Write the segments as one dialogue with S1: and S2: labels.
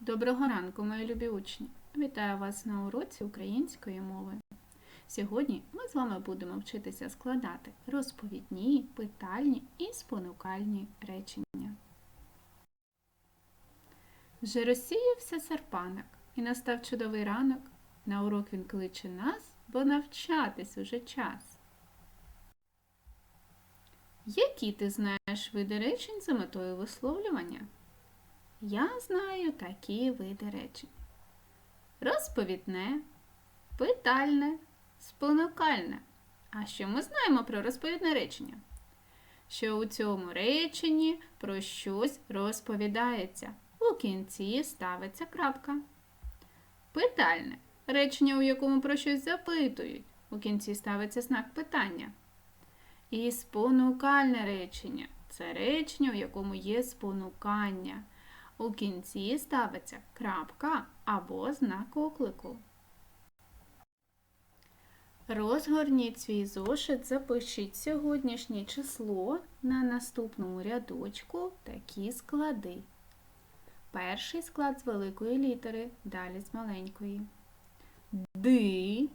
S1: Доброго ранку, мої любі учні! Вітаю вас на уроці української мови. Сьогодні ми з вами будемо вчитися складати розповідні, питальні і спонукальні речення. Вже розсіявся серпанок і настав чудовий ранок. На урок він кличе нас, бо навчатись уже час. Які ти знаєш види речень за метою висловлювання? Я знаю такі види речень. Розповідне, питальне, спонукальне. А що ми знаємо про розповідне речення? Що у цьому реченні про щось розповідається. У кінці ставиться крапка. Питальне речення, у якому про щось запитують. У кінці ставиться знак питання. І спонукальне речення це речення, у якому є спонукання. У кінці ставиться крапка або знак оклику. Розгорніть свій зошит, запишіть сьогоднішнє число на наступному рядочку такі склади. Перший склад з великої літери, далі з маленької. Ди,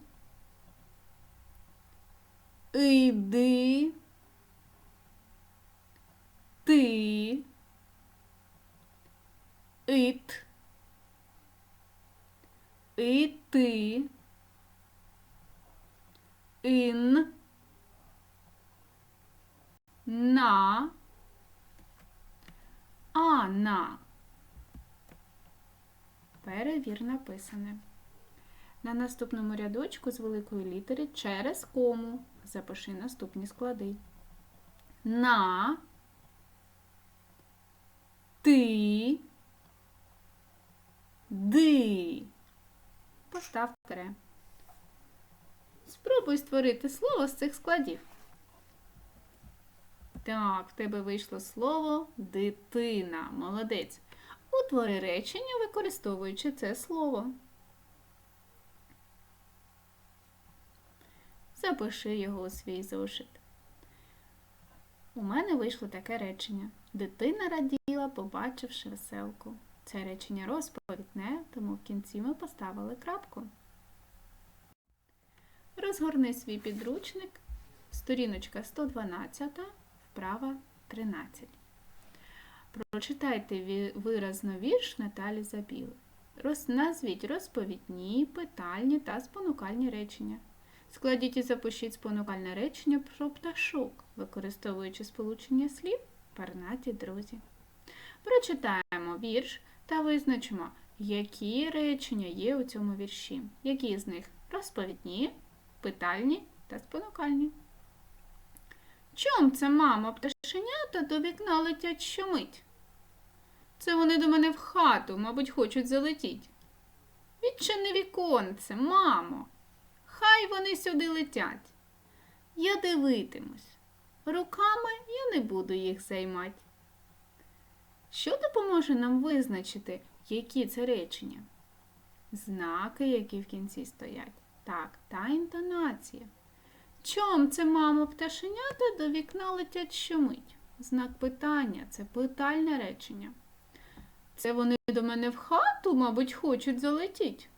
S1: іди, ти. Ит, іти, ін, на, ана. Перевір написане. На наступному рядочку з великої літери через кому запиши наступні склади. На, ти, Ди. Постав тире. Спробуй створити слово з цих складів. Так, в тебе вийшло слово дитина. Молодець. Утвори речення, використовуючи це слово. Запиши його у свій зошит. У мене вийшло таке речення. Дитина раділа, побачивши веселку. Це речення розповідне, тому в кінці ми поставили крапку. Розгорни свій підручник, сторіночка 112, вправа 13. Прочитайте виразно вірш Наталі Забіли. Назвіть розповідні, питальні та спонукальні речення. Складіть і запишіть спонукальне речення про пташок, використовуючи сполучення слів пернаті друзі. Прочитаємо вірш та визначимо, які речення є у цьому вірші. Які з них розповідні, питальні та спонукальні. Чом це, мамо, пташенята до вікна летять щомить? Це вони до мене в хату, мабуть, хочуть залетіть. Відчини віконце, мамо. Хай вони сюди летять. Я дивитимусь. Руками я не буду їх займати. Що допоможе нам визначити, які це речення? Знаки, які в кінці стоять. Так, та інтонація. Чом це, мамо, пташенята до вікна летять щомить? Знак питання це питальне речення. Це вони до мене в хату, мабуть, хочуть залетіть.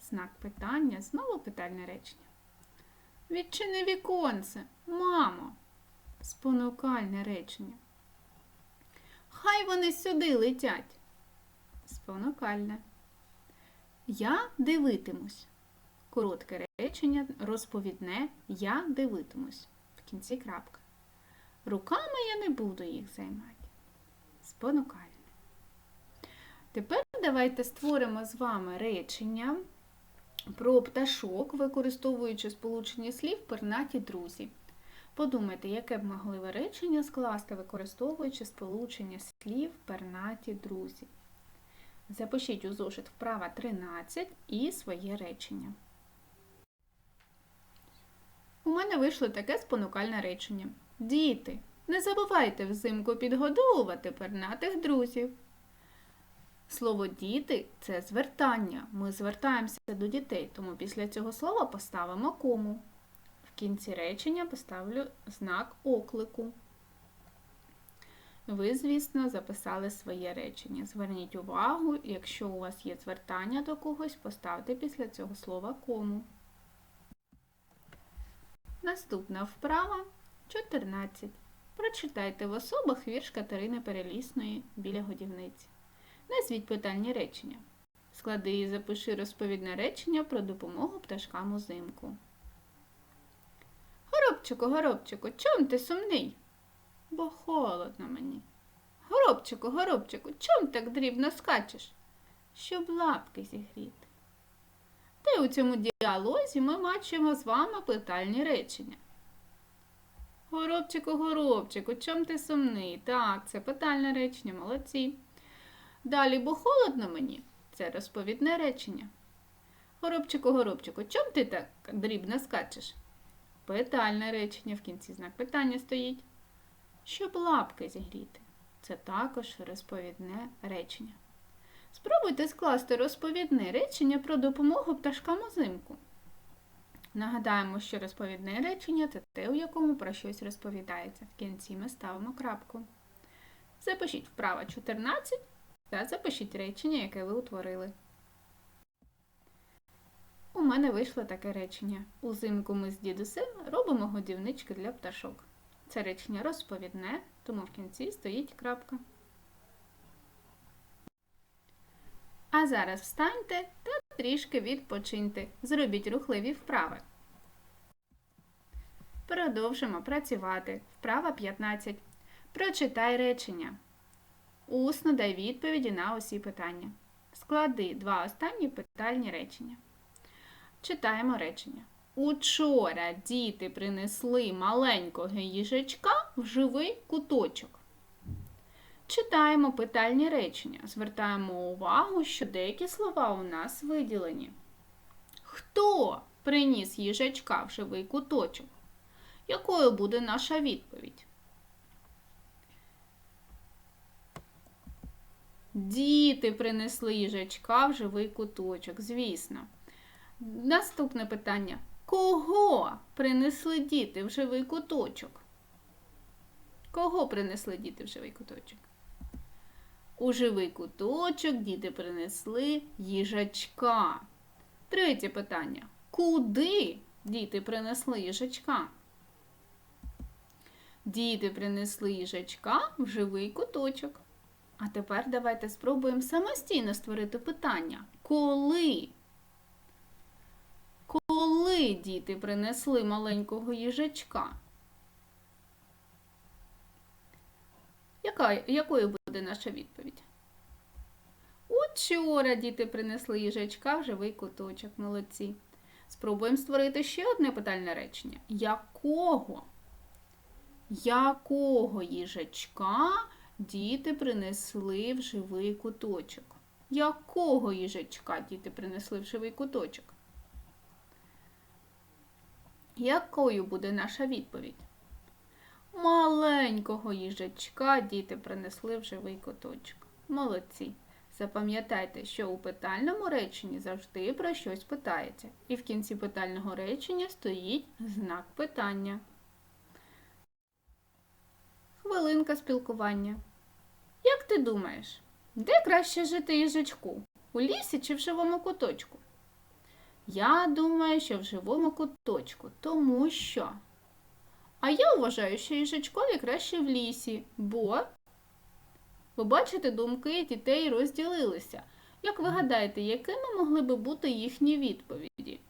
S1: Знак питання знову питальне речення. Відчини віконце, мамо. Спонукальне речення. Хай вони сюди летять. Спонукальне. Я дивитимусь. Коротке речення, розповідне Я дивитимусь. В кінці крапка. Руками я не буду їх займати. Спонукальне. Тепер давайте створимо з вами речення про пташок, використовуючи сполучення слів пернаті друзі. Подумайте, яке б могли ви речення скласти, використовуючи сполучення слів пернаті друзі. Запишіть у зошит вправа 13 і своє речення. У мене вийшло таке спонукальне речення. Діти, не забувайте взимку підгодовувати пернатих друзів. Слово діти це звертання. Ми звертаємося до дітей, тому після цього слова поставимо кому. В кінці речення поставлю знак оклику. Ви, звісно, записали своє речення. Зверніть увагу, якщо у вас є звертання до когось, поставте після цього слова кому. Наступна вправа 14. Прочитайте в особах вірш Катерини Перелісної біля годівниці. Назвіть питальні речення. Склади і запиши розповідне речення про допомогу пташкам узимку. Горобчику, горобчику, чом ти сумний? Бо холодно мені. Горобчику, горобчику, чом так дрібно скачеш? Щоб лапки зігріти. Та й у цьому діалозі ми бачимо з вами питальні речення. Горобчику, горобчику, чом ти сумний? Так, це питальне речення, молодці. Далі, бо холодно мені це розповідне речення. Горобчику, горобчику, чом ти так дрібно скачеш? Питальне речення в кінці знак питання стоїть. Щоб лапки зігріти. Це також розповідне речення. Спробуйте скласти розповідне речення про допомогу пташкам узимку. Нагадаємо, що розповідне речення це те, у якому про щось розповідається. В кінці ми ставимо крапку. Запишіть вправа 14 та запишіть речення, яке ви утворили. У мене вийшло таке речення. Узимку ми з дідусем робимо годівнички для пташок. Це речення розповідне, тому в кінці стоїть крапка. А зараз встаньте та трішки відпочиньте. Зробіть рухливі вправи. Продовжимо працювати. Вправа 15. Прочитай речення. Усно дай відповіді на усі питання. Склади два останні питальні речення. Читаємо речення. Учора діти принесли маленького їжачка в живий куточок. Читаємо питальні речення. Звертаємо увагу, що деякі слова у нас виділені. Хто приніс їжачка в живий куточок? Якою буде наша відповідь? Діти принесли їжачка в живий куточок, звісно. Наступне питання. Кого принесли діти в живий куточок? Кого принесли діти в живий куточок? У живий куточок діти принесли їжачка. Третє питання. Куди діти принесли їжачка? Діти принесли їжачка в живий куточок. А тепер давайте спробуємо самостійно створити питання. Коли? Коли діти принесли маленького їжачка? Яка, якою буде наша відповідь? Учора діти принесли їжачка в живий куточок. Молодці. Спробуємо створити ще одне питальне речення. Якого? Якого їжачка діти принесли в живий куточок? Якого їжачка діти принесли в живий куточок? Якою буде наша відповідь? Маленького їжачка діти принесли в живий куточок. Молодці. Запам'ятайте, що у питальному реченні завжди про щось питається. І в кінці питального речення стоїть знак питання. Хвилинка спілкування. Як ти думаєш, де краще жити їжачку? У лісі чи в живому куточку? Я думаю, що в живому куточку, тому що. А я вважаю, що їжачкові краще в лісі, бо ви бачите, думки дітей розділилися. Як ви гадаєте, якими могли би бути їхні відповіді?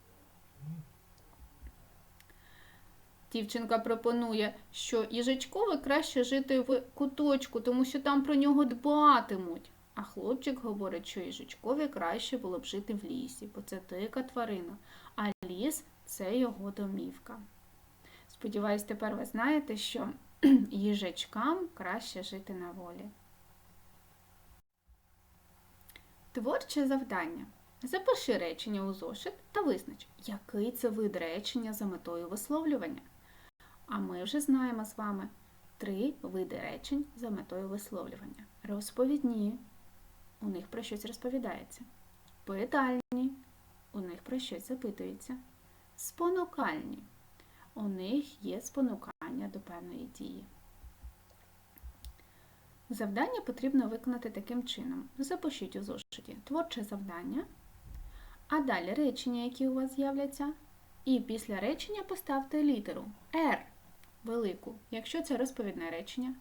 S1: Дівчинка пропонує, що їжачкові краще жити в куточку, тому що там про нього дбатимуть. А хлопчик говорить, що їжачкові краще було б жити в лісі, бо це дика тварина, а ліс це його домівка. Сподіваюсь, тепер ви знаєте, що їжачкам краще жити на волі. Творче завдання. Запиши речення у зошит та визнач, який це вид речення за метою висловлювання. А ми вже знаємо з вами три види речень за метою висловлювання. Розповідні. У них про щось розповідається. Питальні. У них про щось запитується. Спонукальні. У них є спонукання до певної дії. Завдання потрібно виконати таким чином. Запишіть у зошиті творче завдання, а далі речення, які у вас з'являться. І після речення поставте літеру R велику, якщо це розповідне речення,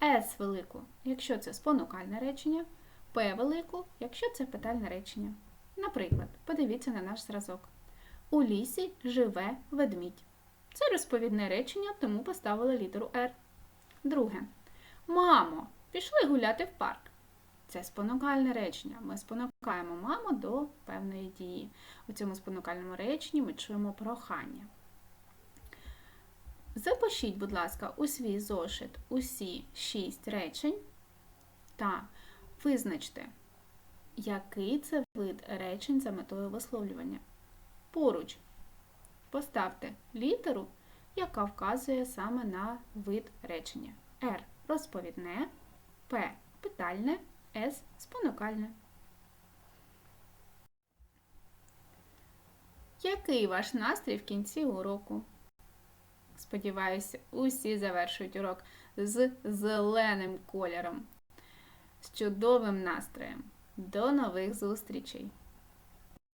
S1: S велику, якщо це спонукальне речення, P велику, якщо це питальне речення. Наприклад, подивіться на наш зразок. У лісі живе ведмідь. Це розповідне речення, тому поставили літеру R. Друге. Мамо, пішли гуляти в парк. Це спонукальне речення. Ми спонукаємо маму до певної дії. У цьому спонукальному реченні ми чуємо прохання. Запишіть, будь ласка, у свій зошит усі шість речень та визначте, який це вид речень за метою висловлювання. Поруч поставте літеру, яка вказує саме на вид речення. R розповідне, П питальне, С спонукальне. Який ваш настрій в кінці уроку? Сподіваюся, усі завершують урок з зеленим кольором, з чудовим настроєм. До нових зустрічей!